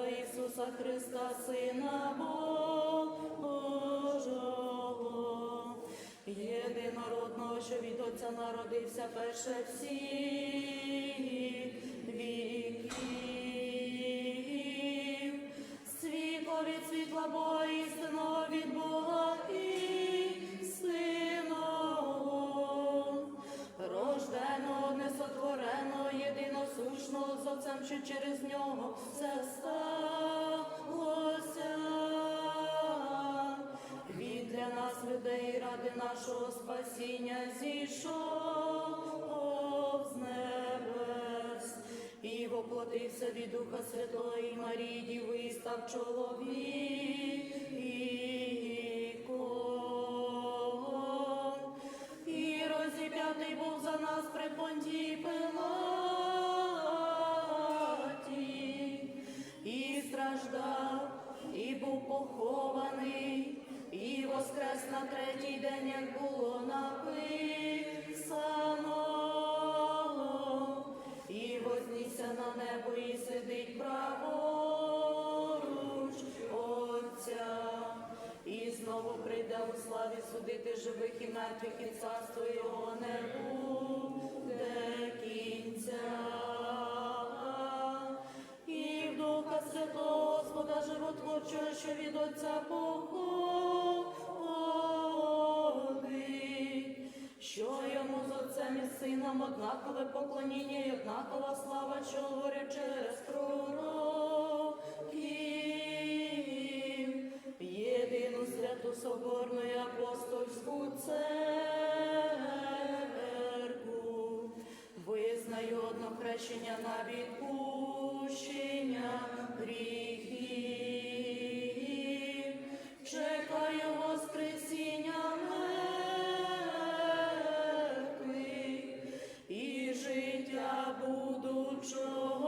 Ісуса Христа, Сина Божого, єдинородного, що від Отця народився перше всіх Отцем, що через нього все сталося. Він для нас, людей, ради нашого спасіння зійшов з небес і воплотився від Духа Святого і Марії Діви, став чоловіком. І розіп'ятий був за нас при понтії Пилаті, на третій день, як було написано, і вознісся на небо, і сидить праворуч Отця, і знову прийде у славі судити живих і мертвих, і царство його не буде кінця. І в Духа Святого Господа животворчого, що від Отця походить, Сином однакове поклоніння і однакова слава, що говорить через пророків, єдину святу соборну і апостольську церкву, визнаю одно хрещення на відпущення гріхів, чого.